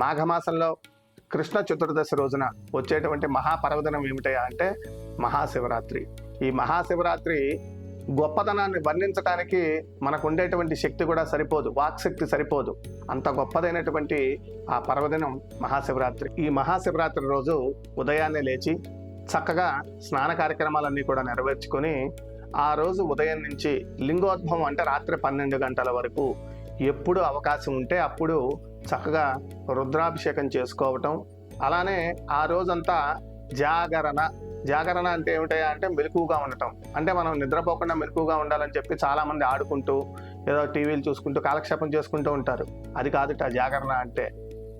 మాఘమాసంలో కృష్ణ చతుర్దశి రోజున వచ్చేటువంటి మహాపర్వదినం ఏమిటయా అంటే మహాశివరాత్రి. ఈ మహాశివరాత్రి గొప్పదనాన్ని వర్ణించడానికి మనకు ఉండేటువంటి శక్తి కూడా సరిపోదు వాక్శక్తి సరిపోదు. అంత గొప్పదైనటువంటి ఆ పర్వదినం మహాశివరాత్రి. ఈ మహాశివరాత్రి రోజు ఉదయాన్నే లేచి చక్కగా స్నాన కార్యక్రమాలన్నీ కూడా నెరవేర్చుకొని ఆ రోజు ఉదయం నుంచి లింగోద్భవం అంటే రాత్రి పన్నెండు గంటల వరకు ఎప్పుడు అవకాశం ఉంటే అప్పుడు చక్కగా రుద్రాభిషేకం చేసుకోవటం. అలానే ఆ రోజంతా జాగరణ. జాగరణ అంటే ఏమిటయా అంటే మెలకుగా ఉండటం. అంటే మనం నిద్రపోకుండా మెలకుగా ఉండాలని చెప్పి చాలామంది ఆడుకుంటూ ఏదో టీవీలు చూసుకుంటూ కాలక్షేపం చేసుకుంటూ ఉంటారు. అది కాదుట జాగరణ అంటే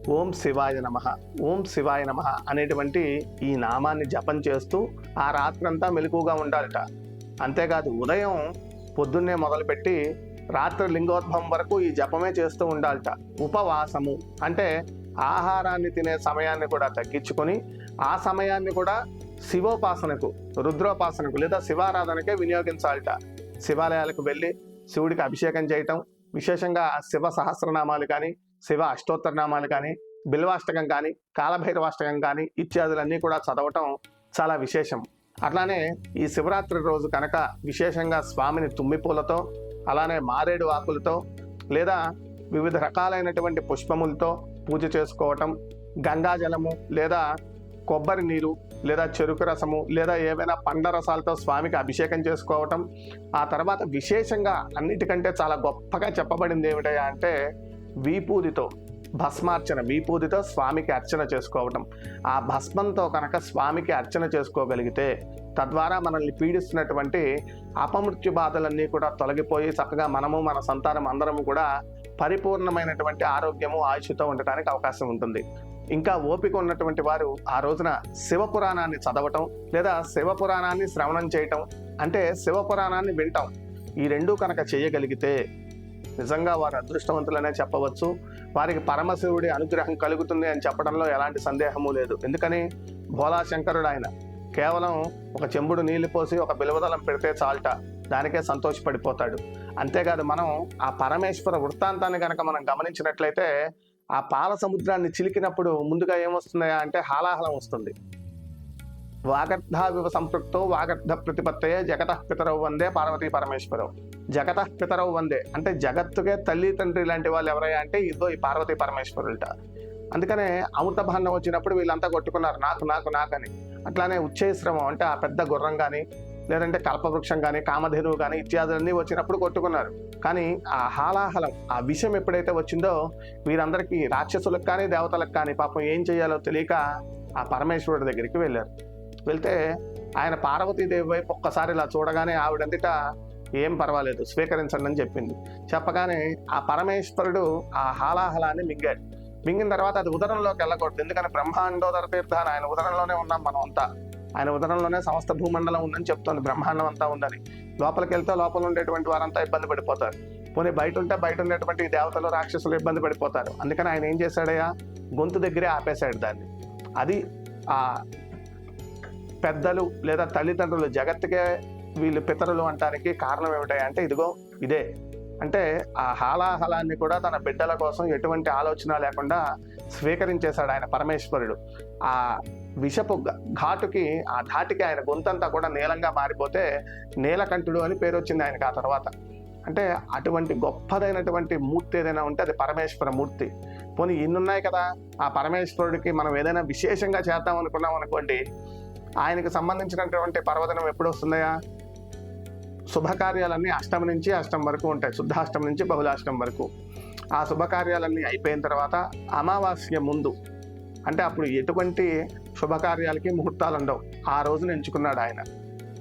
ఓం శివాయ నమ ఓం శివాయ నమ అనేటువంటి ఈ నామాన్ని జపం చేస్తూ ఆ రాత్రంతా మెలకుగా ఉండాలట. అంతేకాదు ఉదయం పొద్దున్నే మొదలుపెట్టి రాత్రి లింగోద్భవం వరకు ఈ జపమే చేస్తూ ఉండాలట. ఉపవాసము అంటే ఆహారాన్ని తినే సమయాన్ని కూడా తగ్గించుకొని ఆ సమయాన్ని కూడా శివోపాసనకు రుద్రోపాసనకు లేదా శివారాధనకే వినియోగించాలట. శివాలయాలకు వెళ్ళి శివుడికి అభిషేకం చేయటం విశేషంగా శివ సహస్రనామాలు కానీ శివ అష్టోత్తరనామాలు కానీ బిల్వాష్టకం కానీ కాలభైరవాష్టకం కానీ ఇత్యాదులన్నీ కూడా చదవటం చాలా విశేషం. అట్లానే ఈ శివరాత్రి రోజు కనుక విశేషంగా స్వామిని తుమ్మిపూలతో అలానే మారేడు ఆకులతో లేదా వివిధ రకాలైనటువంటి పుష్పములతో పూజ చేసుకోవటం గంగాజలము లేదా కొబ్బరి నీరు లేదా చెరుకు రసము లేదా ఏవైనా పండ్ల రసాలతో స్వామికి అభిషేకం చేసుకోవటం. ఆ తర్వాత విశేషంగా అన్నిటికంటే చాలా గొప్పగా చెప్పబడింది ఏమిటయా అంటే వీపూదితో. భస్మార్చన వీపూదితో స్వామికి అర్చన చేసుకోవటం. ఆ భస్మంతో కనుక స్వామికి అర్చన చేసుకోగలిగితే తద్వారా మనల్ని పీడిస్తున్నటువంటి అపమృత్యు బాధలన్నీ కూడా తొలగిపోయి చక్కగా మనము మన సంతానం అందరము కూడా పరిపూర్ణమైనటువంటి ఆరోగ్యము ఆయుష్తో ఉండటానికి అవకాశం ఉంటుంది. ఇంకా ఓపిక ఉన్నటువంటి వారు ఆ రోజున శివపురాణాన్ని చదవటం లేదా శివపురాణాన్ని శ్రవణం చేయటం అంటే శివపురాణాన్ని వింటాం ఈ రెండూ కనుక చేయగలిగితే నిజంగా వారు అదృష్టవంతులనే చెప్పవచ్చు. వారికి పరమశివుడి అనుగ్రహం కలుగుతుంది అని చెప్పడంలో ఎలాంటి సందేహము లేదు. ఎందుకని? భోలా శంకరుడు ఆయన. కేవలం ఒక చెంబుడు నీళ్ళు పోసి ఒక బిలవదలం పెడితే చాలట. దానికే సంతోషపడిపోతాడు. అంతేకాదు మనం ఆ పరమేశ్వర వృత్తాంతాన్ని కనుక మనం గమనించినట్లయితే ఆ పాల సముద్రాన్ని చిలికినప్పుడు ముందుగా ఏమొస్తున్నాయా అంటే హాలాహలం వస్తుంది. వాగర్ధావివ సంపృక్తో వాగర్ధ ప్రతిపత్తయే జగత పితరవు వందే పార్వతీ పరమేశ్వరవు జగత పితరవు వందే. అంటే జగత్తుకే తల్లి తండ్రి లాంటి వాళ్ళు ఎవరయ్యా అంటే ఇదో ఈ పార్వతీ పరమేశ్వరులట. అందుకనే అమృత భాండం వచ్చినప్పుడు వీళ్ళంతా కొట్టుకున్నారు నాకు నాకు నాకని అట్లానే ఉచ్చేశ్రమం అంటే ఆ పెద్ద గుర్రం కానీ లేదంటే కల్పవృక్షం కానీ కామధేనువు కానీ ఇత్యాదులన్నీ వచ్చినప్పుడు కొట్టుకున్నారు. కానీ ఆ హాలాహలం ఆ విషయం ఎప్పుడైతే వచ్చిందో వీరందరికీ రాక్షసులకు కానీ దేవతలకు కానీ పాపం ఏం చేయాలో తెలియక ఆ పరమేశ్వరుడి దగ్గరికి వెళ్ళారు. వెళ్తే ఆయన పార్వతీదేవి వైపు ఒక్కసారి ఇలా చూడగానే ఆవిడంతట ఏం పర్వాలేదు స్వీకరించండి అని చెప్పింది. చెప్పగానే ఆ పరమేశ్వరుడు ఆ హాలాహలాన్ని మింగాడు. మింగిన తర్వాత అది ఉదరంలోకి వెళ్ళకూడదు ఎందుకని బ్రహ్మాండోదర తీర్థ అని ఆయన ఉదరంలోనే ఉన్నాం మనం అంతా. ఆయన ఉదరంలోనే సమస్త భూమండలం ఉందని చెప్తోంది బ్రహ్మాండం అంతా ఉందని. లోపలికి వెళ్తే లోపల ఉండేటువంటి వారంతా ఇబ్బంది పడిపోతారు. పోనీ బయట ఉంటే బయట ఉండేటువంటి దేవతలు రాక్షసులు ఇబ్బంది పడిపోతారు. అందుకని ఆయన ఏం చేశాడయ్యా? గొంతు దగ్గరే ఆపేశాడు దాన్ని. అది ఆ పెద్దలు లేదా తల్లిదండ్రులు జగత్తుకే వీళ్ళు పితరులు అంటానికి కారణం ఏమిటాయి అంటే ఇదిగో ఇదే. అంటే ఆ హాలాహలాన్ని కూడా తన బిడ్డల కోసం ఎటువంటి ఆలోచన లేకుండా స్వీకరించేశాడు ఆయన పరమేశ్వరుడు. ఆ విషపు ఘాటుకి ఆ ధాటికి ఆయన గొంతంతా కూడా నీలంగా మారిపోతే నీలకంఠుడు అని పేరు వచ్చింది ఆయనకి ఆ తర్వాత. అంటే అటువంటి గొప్పదైనటువంటి మూర్తి ఏదైనా ఉంటే అది పరమేశ్వర మూర్తి. పోనీ ఇన్నున్నాయి కదా ఆ పరమేశ్వరుడికి మనం ఏదైనా విశేషంగా చేద్దాం అనుకున్నాం అనుకోండి ఆయనకు సంబంధించినటువంటి పర్వదనం ఎప్పుడు వస్తుందయా శుభకార్యాలన్నీ అష్టమి నుంచి అష్టం వరకు ఉంటాయి. శుద్ధాష్టమి నుంచి బహుళాష్టం వరకు. ఆ శుభకార్యాలన్నీ అయిపోయిన తర్వాత అమావాస్య ముందు అంటే అప్పుడు ఎటువంటి శుభకార్యాలకి ముహూర్తాలు ఉండవు. ఆ రోజున ఎంచుకున్నాడు ఆయన.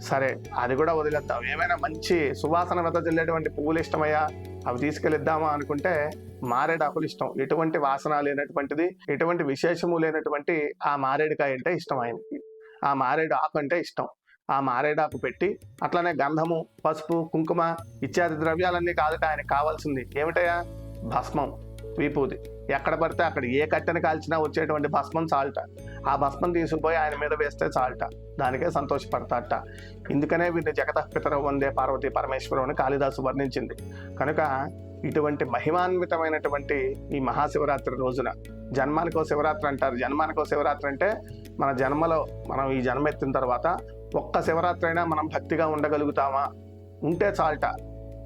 సరే అది కూడా వదిలేద్దాం. ఏమైనా మంచి సువాసన వెదజల్లేటువంటి పువ్వులు ఇష్టమయ్యా? అవి తీసుకెళ్ళిద్దామా అనుకుంటే మారేడాకులు ఇష్టం. ఎటువంటి వాసన లేనటువంటిది ఎటువంటి విశేషము లేనటువంటి ఆ మారేడుకాయ అంటే ఇష్టం ఆయన ఆ మారేడు ఆకు అంటే ఇష్టం. ఆ మారేడాకు పెట్టి అట్లనే గంధము పసుపు కుంకుమ ఇత్యాది ద్రవ్యాలన్నీ కాదుట ఆయనకు కావాల్సింది ఏమిటయా భస్మం వీపూది ఎక్కడ పడితే అక్కడ ఏ కట్టెని కాల్చినా వచ్చేటువంటి భస్మం చాల్ట. ఆ భస్మం తీసుకుపోయి ఆయన మీద వేస్తే చాల్ట. దానికే సంతోషపడతాట. ఇందుకనే వీరిని జగత పితర వందే పార్వతి పరమేశ్వరం అని కాళిదాసు వర్ణించింది. కనుక ఇటువంటి మహిమాన్వితమైనటువంటి ఈ మహాశివరాత్రి రోజున. జన్మానికో శివరాత్రి అంటారు. జన్మానికో శివరాత్రి అంటే మన జన్మలో మనం ఈ జన్మ ఎత్తిన తర్వాత ఒక్క శివరాత్రి అయినా మనం భక్తిగా ఉండగలుగుతామా? ఉంటే చాలట.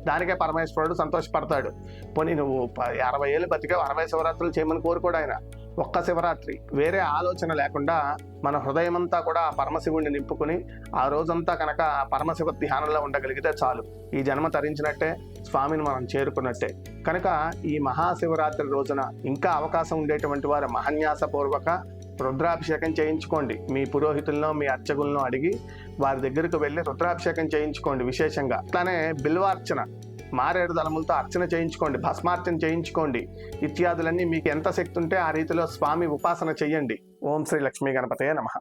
దానికే పరమేశ్వరుడు సంతోషపడతాడు. పోనీ నువ్వు ప- అరవై ఏళ్ళు బతికే అరవై శివరాత్రులు చేయమని కోరుకోడు ఆయన. ఒక్క శివరాత్రి. వేరే ఆలోచన లేకుండా మన హృదయమంతా కూడా పరమశివుణ్ణి పరమశివుడిని నింపుకుని ఆ రోజంతా కనుక పరమశివ ధ్యానంలో ఉండగలిగితే చాలు. ఈ జన్మ తరించినట్టే స్వామిని మనం చేరుకున్నట్టే. కనుక ఈ మహాశివరాత్రి రోజున ఇంకా అవకాశం ఉండేటువంటి వారు మహన్యాసపూర్వక రుద్రాభిషేకం చేయించుకోండి. మీ పురోహితులను మీ అర్చకులను అడిగి వారి దగ్గరకు వెళ్ళి రుద్రాభిషేకం చేయించుకోండి విశేషంగా. అట్లానే బిల్వార్చన. మారేడు దళములతో అర్చన చేయించుకోండి భస్మార్చన చేయించుకోండి. ఇత్యాదులన్నీ మీకు ఎంత శక్తి ఉంటే ఆ రీతిలో స్వామి ఉపాసన చెయ్యండి ఓం శ్రీ లక్ష్మీ గణపతయే నమః.